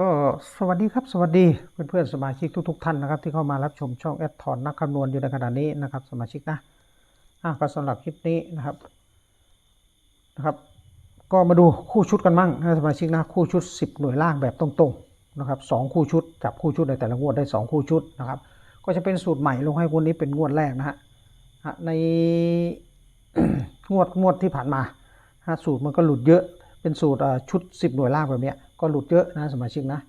ก็สวัสดีครับสวัสดีเพื่อนเพื่อนสมาชิกทุก ๆ ท่านนะครับ ที่เข้ามารับชมช่องแอดทอนนักคำนวณอยู่ในขณะนี้นะครับ สมาชิกนะอะก็สำหรับคลิปนี้นะครับนะครับ ก็มาดูคู่ชุดกันมั่งนะสมาชิกนะคู่ชุด 10 หน่วยล่างแบบตรงๆนะครับสองคู่ชุดจับคู่ชุดในแต่ละงวดได้ 2 คู่ชุดนะครับ ก็จะเป็นสูตรใหม่ลงให้วันนี้เป็นงวดแรกนะฮะในงวดงวดที่ผ่านมาฮะสูตรมันก็หลุดเยอะเป็นสูตรชุด 10 หน่วยล่างแบบเนี้ย ก็หลุดเยอะนะสมาชิกนะ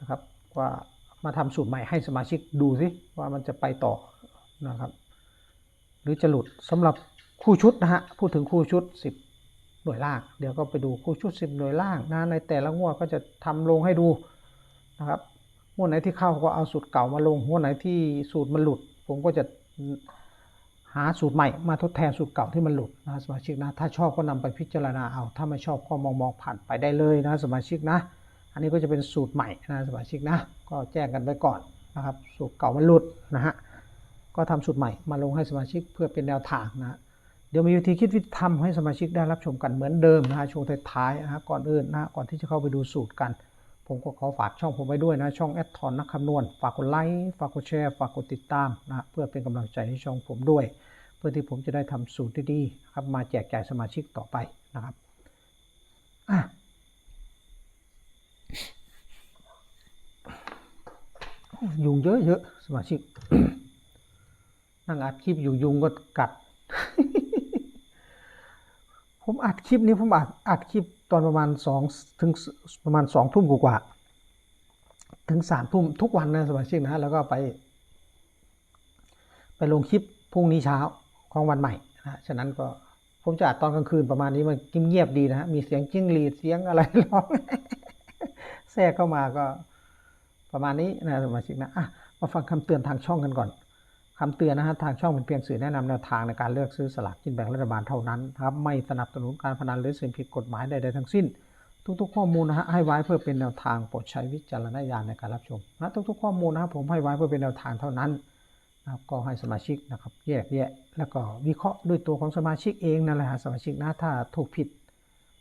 นะครับว่ามาทำสูตรใหม่ให้สมาชิกดูสิว่ามันจะไปต่อนะครับ หรือจะหลุดสำหรับคู่ชุดนะฮะพูดถึงคู่ชุด 10 หน่วยล่าง เดี๋ยวก็ไปดูคู่ชุด 10 หน่วยล่างนะในแต่ละงวดก็จะทำลงให้ดูนะครับงวดไหนที่เข้าก็เอาสูตรเก่ามาลงงวดไหนที่สูตรมันหลุด ผมก็จะ หาสูตรใหม่มาทดแทนสูตรเก่าที่มันหลุดนะสมาชิกนะถ้าชอบก็นำไปพิจารณาเอา ถ้าไม่ชอบก็มองมองผ่านไปได้เลยนะสมาชิกนะ อันนี้ก็จะเป็นสูตรใหม่นะสมาชิกนะ ก็แจ้งกันไว้ก่อนนะครับ สูตรเก่ามันหลุดนะฮะก็ทำสูตรใหม่มาลงให้สมาชิกเพื่อเป็นแนวทางนะเดี๋ยวมีวิธีคิดวิธีทำให้สมาชิกได้รับชมกันเหมือนเดิมนะช่วงท้ายๆนะฮะก่อนอื่นนะก่อนที่จะเข้าไปดูสูตรกัน ผมก็ขอฝากช่องผมไว้ด้วยนะช่องแอดทอนนักคำนวณฝากกดไลค์ฝากกดแชร์ฝากกดติดตามนะเพื่อเป็นกำลังใจให้ช่องผมด้วย เพื่อที่ผมจะได้ทำสูตรดีๆครับมาแจกจ่ายสมาชิกต่อไปนะครับอะยุงเยอะๆสมาชิก นั่งอัดคลิปอยู่ยุงก็กัด ผมอัดคลิปนี้ผมอัดอัดคลิปตอนประมาณสองถึงประมาณสองทุ่มกว่าถึงสามทุ่มทุกวันนะสมาชิกนะ แล้วก็ไป ไปลงคลิปพรุ่งนี้เช้า ของวันใหม่นะฉะนั้นก็ผมจะอัดตอนกลางคืนประมาณนี้มันเงียบดีนะฮะมีเสียงจิ้งหรีดเสียงอะไรร้องแทรกเข้ามาก็ประมาณนี้นะสมาชิกนะอะมาฟังคำเตือนทางช่องกันก่อนคำเตือนนะฮะทางช่องเป็นเพียงสื่อแนะนำแนวทางในการเลือกซื้อสลากกินแบ่งรัฐบาลเท่านั้นครับไม่สนับสนุนการพนันหรือสิ่งผิดกฎหมายใดๆทั้งสิ้น ทุกๆ ข้อมูลนะฮะให้ไว้เพื่อเป็นแนวทางโปรดใช้วิจารณญาณในการรับชมนะทุกๆข้อมูลนะครับผมให้ไว้เพื่อเป็นแนวทางเท่านั้น นะครับก็ให้สมาชิกนะครับแยกแยะแล้วก็วิเคราะห์ด้วยตัวของสมาชิกเองนั่นแหละฮะสมาชิกนะถ้าถูกผิด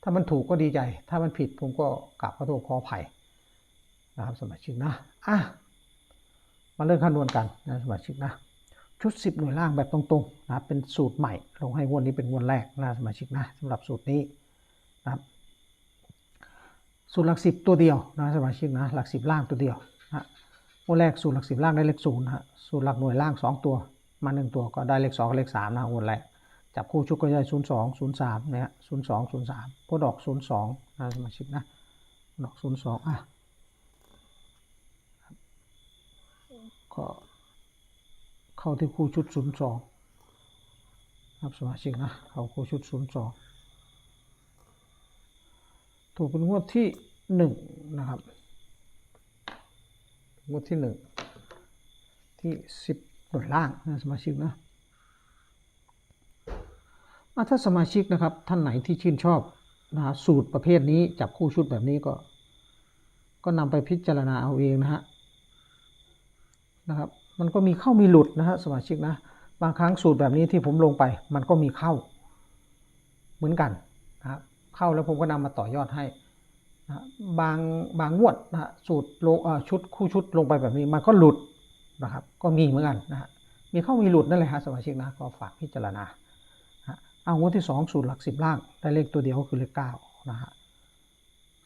ถ้ามันถูกก็ดีใจ ถ้ามันผิดผมก็กลับขอโทษขออภัยนะครับสมาชิกนะอะมาเริ่มคำนวณกันนะสมาชิกนะชุด 10 หน่วยล่างแบบตรงๆนะครับเป็นสูตรใหม่ ลงให้งวดนี้เป็นงวดแรกนะสมาชิกนะสำหรับสูตรนี้นะครับสูตรหลักสิบตัวเดียวนะสมาชิกนะหลักสิบล่างตัวเดียว งวดแรกสูตรหลักสิบล่างได้เลขศูนย์นะฮะสูตรหลักหน่วยล่างสองตัว มาหนึ่งตัวก็ได้เลขสองเลขสามนะงวดแรกจับคู่ชุดก็ได้ศูนย์สองศูนย์สามเนะฮะศูนย์สองศูนย์สามพวกดอกศูนย์สองนะสมาชิกนะดอกศูนย์สองอะก็เข้าที่คู่ชุดศูนย์สองครับสมาชิกนะเข้าคู่ชุดศูนย์สองถูกเป็นงวดที่หนึ่งนะครับ งวดที่หนึ่งที่สิบหน่วยล่างนะสมาชิกนะอะถ้าสมาชิกนะครับ ท่านไหนที่ชื่นชอบนะฮะสูตรประเภทนี้จับคู่ชุดแบบนี้ก็ ก็นำไปพิจารณาเอาเองนะฮะนะครับ มันก็มีเข้ามีหลุดนะฮะสมาชิกนะบางครั้งสูตรแบบนี้ที่ผมลงไป มันก็มีเข้า เหมือนกันนะครับเข้าแล้วผมก็นำมาต่อยอดให้ บางบางงวดนะสูตรลงชุดคู่ชุดลงไปแบบนี้มันก็หลุดนะครับ ก็มีเหมือนกันนะฮะมีเข้ามีหลุดนั่นแหละฮะสมาชิกนะก็ฝากพิจารณาเอางวดที่สองสูตรหลักสิบล่างได้เลขตัวเดียวก็คือเลขเก้านะฮะ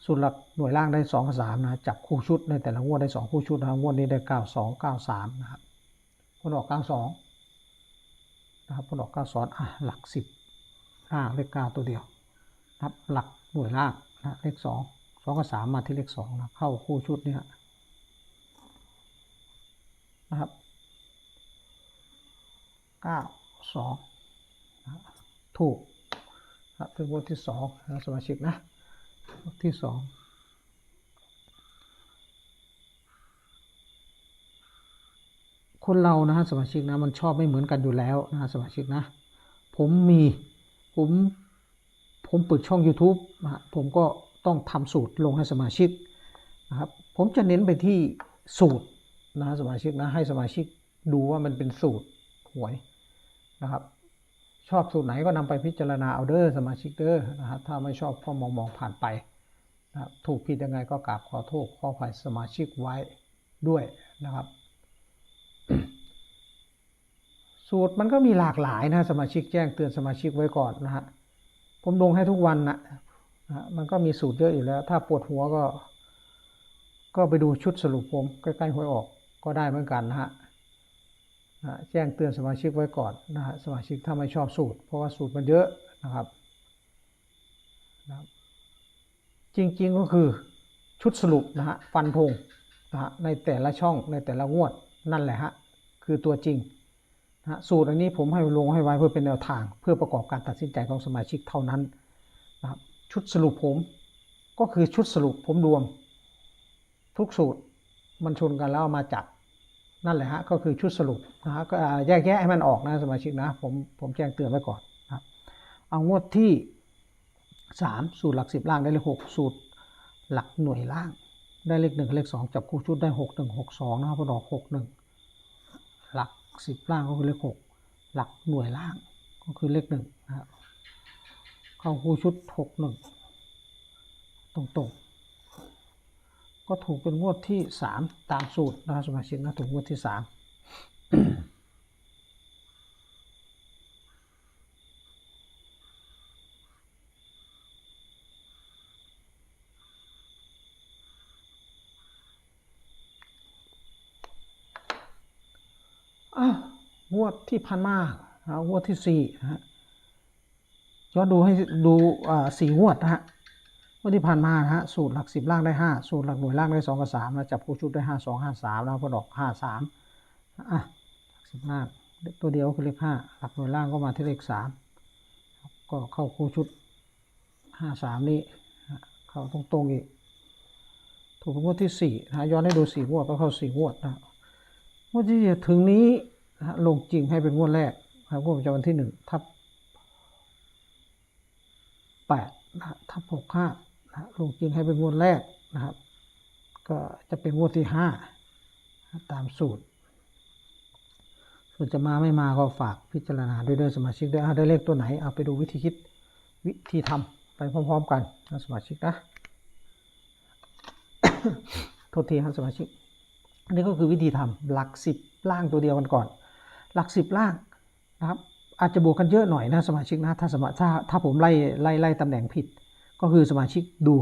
สูตรหลักหน่วยล่างได้สองกับสามนะจับคู่ชุดในแต่ละงวดได้สองคู่ชุดนะงวดนี้ได้เก้าสองเก้าสามนะครับผลออกเก้าสองนะครับผลออกเก้าสองอะหลักสิบล่างเลขเก้าตัวเดียวนะครับหลักหน่วยล่างนะเลขสอง สองกับสามมาที่เลขสองนะเข้าคู่ชุดเนี่ยนะครับเก้าสองถูกครับเป็นงวดที่สองนะสมาชิกนะงวดที่สองคนเรานะฮะสมาชิกนะมันชอบไม่เหมือนกันอยู่แล้วนะสมาชิกนะ ผมมีผมผมเปิดช่อง YouTube นะผมก็ ต้องทำสูตรลงให้สมาชิกนะครับผมจะเน้นไปที่สูตรนะฮะสมาชิกนะให้สมาชิกดูว่ามันเป็นสูตรหวยนะครับ ชอบสูตรไหนก็นำไปพิจารณาเอาเด้อสมาชิกเด้อนะฮะถ้าไม่ชอบก็มองมองผ่านไปนะครับถูกผิดยังไงก็กราบขอโทษขออภัยสมาชิกไว้ด้วยนะครับ สูตรมันก็มีหลากหลายนะสมาชิกแจ้งเตือนสมาชิกไว้ก่อนนะฮะผมลงให้ทุกวันนะ มันก็มีสูตรเยอะอยู่แล้ว ถ้าปวดหัวก็ ก็ไปดูชุดสรุปผมใกล้ๆหวยออกก็ได้เหมือนกันนะฮะแจ้งเตือนสมาชิกไว้ก่อนนะฮะสมาชิกถ้าไม่ชอบสูตร เพราะว่าสูตรมันเยอะนะครับนะครับจริงๆก็คือชุดสรุปนะฮะฟันธงนะฮะในแต่ละช่องในแต่ละงวดนั่นแหละฮะคือตัวจริงนะฮะสูตรอันนี้ผมให้ลงให้ไว้เพื่อเป็นแนวทาง เพื่อประกอบการตัดสินใจของสมาชิกเท่านั้นนะครับ ชุดสรุปผม ก็คือชุดสรุปผมรวม ทุกสูตรมันชนกันแล้วามาจับนั่นแหละฮะก็คือชุดสรุปนะฮะก็แยกแยะให้มันออกนะสมาชิกนะผมผมแจ้งเตือนไว้ก่อนนะครับเอางวดที่สามสูตรหลักสิบล่างได้เลขหกสูตรหลักหน่วยล่าง ได้เลขหนึ่งเลขสองจับคู่ชุดได้หกหนึ่งหกสองนะครับพอดอกหกหนึ่งหลักสิบล่างก็คือเลขหกหลักหน่วยล่างก็คือเลขหนึ่งนะครับ เข้าคู่ชุดหกหนึ่งตรงๆ ก็ถูกเป็นงวดที่สามตามสูตรนะครับสมาชิกนะถูกงวดที่สามอ้าวงวดที่พันมาอ่างวดที่สี่นะฮะ ย้อนดูให้ดูอ่าสี่งวดนะฮะงวดที่ผ่านมานะฮะสูตรหลักสิบล่างได้ห้าสูตรหลักหน่วยล่างได้สองกับสามนะจับคู่ชุดได้ห้าสองห้าสามแล้วพอดอกห้าสามอะหลักสิบล่างตัวเดียวคือเลขห้าหลักหน่วยล่างก็มาที่เลขสามก็เข้าคู่ชุดห้าสามนี่เข้าตรงๆอีกถูกงวดที่สี่นะย้อนให้ดูสี่งวดก็เข้าสี่งวดนะงวดที่จะถึงนี้ลงจริงให้เป็นงวดแรกครับงวดประจำวันที่หนึ่งทับ แปดนะทับหกห้านะลงจริงให้เป็นงวดแรกนะครับ ก็จะเป็นงวดที่ห้าตามสูตร ส่วนจะมาไม่มาก็ฝากพิจารณาด้วยด้อสมาชิกด้วยได้เลขตัวไหนเอาไปดูวิธีคิดวิธีทำไปพร้อม ๆ กันนะสมาชิกนะโทษทีครับสมาชิกอันนี้ก็คือวิธีทำหลักสิบล่างตัวเดียวกันก่อน หลักสิบล่างนะครับ อาจจะบวกกันเยอะหน่อยนะสมาชิกนะถ้าสมาถ้าถ้าผมไล่ไล่ไล่ตำแหน่งผิด ก็คือสมาชิกดู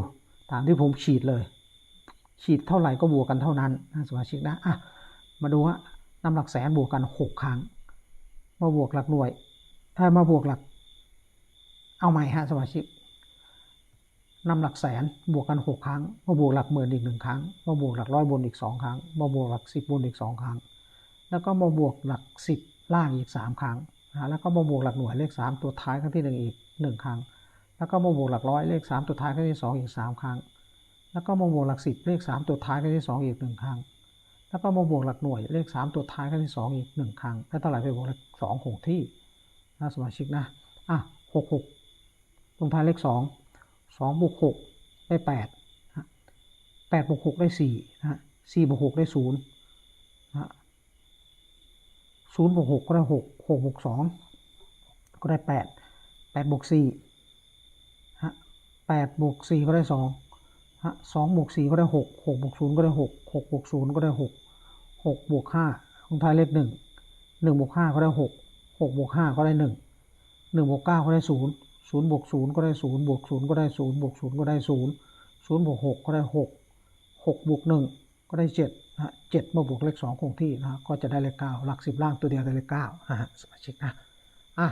ตามที่ผมฉีดเลย ฉีดเท่าไหร่ก็บวกกันเท่านั้นนะสมาชิกนะอะมาดูว่านำหลักแสนบวกกันหกครั้ง มาบวกหลักหน่วยถ้ามาบวกหลัก เอาใหม่ฮะสมาชิกนำหลักแสนบวกกันหกครั้ง มาบวกหลักหมื่นอีกหนึ่งครั้ง มาบวกหลักร้อยบนอีกสองครั้ง มาบวกหลักสิบบนอีกสองครั้ง แล้วก็มาบวกหลักสิบล่างอีกสามครั้ง แล้วก็มาบวกหลักหน่วยเลขสามตัวท้ายครั้งที่หนึ่งอีกหนึ่งครั้ง แล้วก็มาบวกหลักร้อยเลขสามตัวท้ายครั้งที่สองอีกสามครั้ง แล้วก็มาบวกหลักสิบเลขสามตัวท้ายครั้งที่สองอีกหนึ่งครั้ง แล้วก็มาบวกหลักหน่วยเลขสามตัวท้ายครั้งที่สองอีกหนึ่งครั้งแล้เท่าไหร่ไปบวกเลขสองคงที่นะสมาชิกนะอะหกหกลงท้ายเลขสองสองบวกหกได้แปดแปดบวกหกได้สี่นะฮะสี่บวกหกได้ศูนย์นะฮะ ศูนย์บวกหกก็ได้หกหกบวกสองก็ได้แปดแปดบวกสี่ฮะแปดบวกสี่ก็ได้สองฮะสองบวกสี่ก็ได้หกหกบวกศูนย์ก็ได้หกหกบวกศูนย์ก็ได้หกหกบวกห้าลงท้ายเลขหนึ่งหนึ่งบวกห้าก็ได้หกหกบวกห้าก็ได้หนึ่งหนึ่งบวกเก้าก็ได้ศูนย์ศูนย์บวกศูนย์ก็ได้ศูนย์บวกศูนย์ก็ได้ศูนย์บวกศูนย์ก็ได้ศูนย์ศูนย์บวกหกก็ได้หกหกบวกหนึ่งก็ได้เจ็ด เจ็ดมาบวกเลขสองคงที่นะก็จะได้เลขเก้าหลักสิบล่างตัวเดียวได้เลขเก้านะฮะสมาชิกนะอะ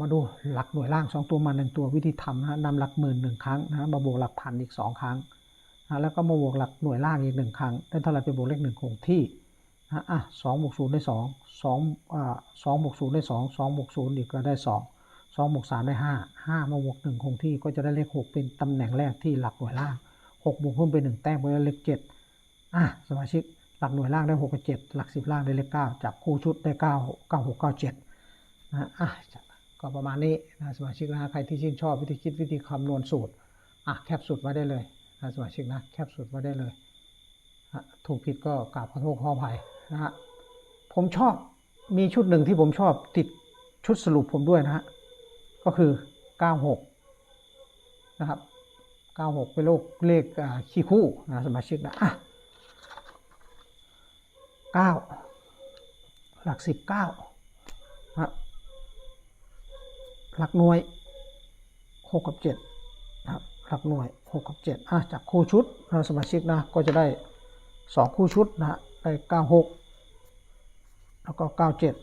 มาดูหลักหน่วยล่างสองตัวมาหนึ่งตัววิธีทำนะนำหลักหมื่นหนึ่งครั้งนะมาบวกหลักพันอีกสองครั้งนะแล้วก็มาบวกหลักหน่วยล่างอีกหนึ่งครั้งได้เท่าไหร่ไปบวกเลขหนึ่งคงที่นะอะสองบวกศูนย์ได้สองสองอ่าสองบวกศูนย์ได้สองสองบวกศูนย์อีกก็ได้สองสองบวกสามได้ห้าห้ามาบวกหนึ่งคงที่ก็จะได้เลขหกเป็นตำแหน่งแรกที่หลักหน่วยล่างหกบวกเพิ่มไปหนึ่งแต้มก็ได้เลขเจ็ด อะสมาชิกหลักหน่วยล่างได้หกกับเจ็ดหลักสิบล่างได้เลขเก้าจับคู่ชุดได้เก้าเก้าหกเก้าเจ็ดนะอะก็ประมาณนี้นะสมาชิกนะใครที่ชื่นชอบวิธีคิดวิธีคำนวณสูตรอะแคปสูตรไว้ได้เลยนะสมาชิกนะแคปสูตรไว้ได้เลยถูกผิดก็กราบขอโทษขออภัยนะฮะผมชอบมีชุดหนึ่งที่ผมชอบติดชุดสรุปผมด้วยนะฮะก็คือ 96 นะครับเก้าหกเป็นเลขเลขอ่าขี้คู่นะสมาชิกนะ อะเก้าหลักสิบเก้านะหลักหน่วยหกกับเจ็ดนะหลักหน่วยหกกับเจ็ดอะจากคู่ชุดสมาชิกนะก็จะได้สองคู่ชุดนะได้เก้าหกแล้วก็เก้าเจ็ด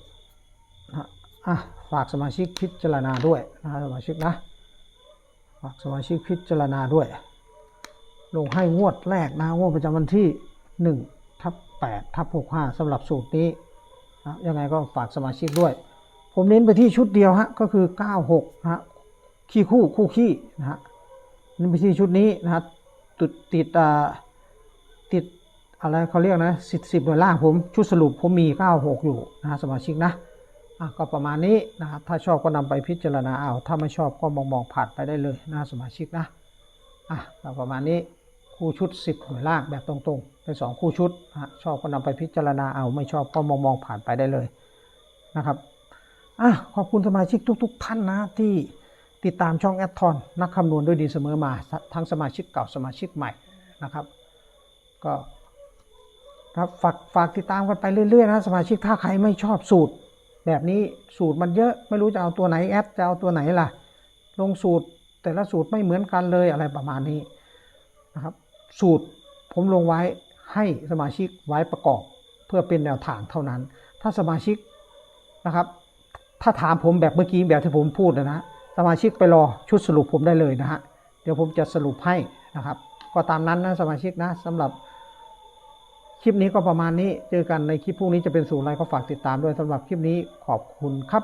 นะอะฝากสมาชิกพิจารณาด้วยนะสมาชิกนะฝากสมาชิกพิจารณาด้วย ลงให้งวดแรกนะงวดประจำวันที่ 1 8ทับ65สำหรับสูตรนี้นะยังไงก็ฝากสมาชิกด้วย ผมเน้นไปที่ชุดเดียวฮะก็คือ 96นะฮะขี้คู่คู่ขี้นะฮะเน้นไปที่ชุดนี้นะฮะติดติดอ่าติดอะไรเขาเรียกนะสิบสิบหน่วยล่างผมชุดสรุปผมมี 96 อยู่นะะสมาชิกนะอะก็ประมาณนี้นะครับถ้าชอบก็นำไปพิจารณาเอาถ้าไม่ชอบก็มองมองผ่านไปได้เลยนะสมาชิกนะอะก็ประมาณนี้ คู่ชุด 10หน่วยลางแบบตรงๆ เป็นสองคู่ชุดนะชอบก็นำไปพิจารณาเอาไม่ชอบก็มองมองผ่านไปได้เลยนะครับอะขอบคุณสมาชิกทุก ๆ ท่านนะที่ติดตามช่องแอดทอนนักคำนวณด้วยดีเสมอมาทั้งสมาชิกเก่าสมาชิกใหม่นะครับ ก็ครับฝากฝากติดตามกันไปเรื่อยๆนะสมาชิกถ้าใครไม่ชอบสูตร แบบนี้สูตรมันเยอะไม่รู้จะเอาตัวไหนแอดจะเอาตัวไหนล่ะ ลงสูตรแต่ละสูตรไม่เหมือนกันเลยอะไรประมาณนี้นะครับ สูตรผมลงไว้ให้สมาชิกไว้ประกอบเพื่อเป็นแนวทางเท่านั้น ถ้าสมาชิกนะครับ ถ้าถามผมแบบเมื่อกี้แบบที่ผมพูดนะนะสมาชิกไปรอชุดสรุปผมได้เลยนะฮะเดี๋ยวผมจะสรุปให้นะครับ ก็ตามนั้นนะสมาชิกนะสำหรับคลิปนี้ก็ประมาณนี้ เจอกันในคลิปพรุ่งนี้จะเป็นสูตรอะไรก็ฝากติดตามด้วยสำหรับคลิปนี้ขอบคุณครับ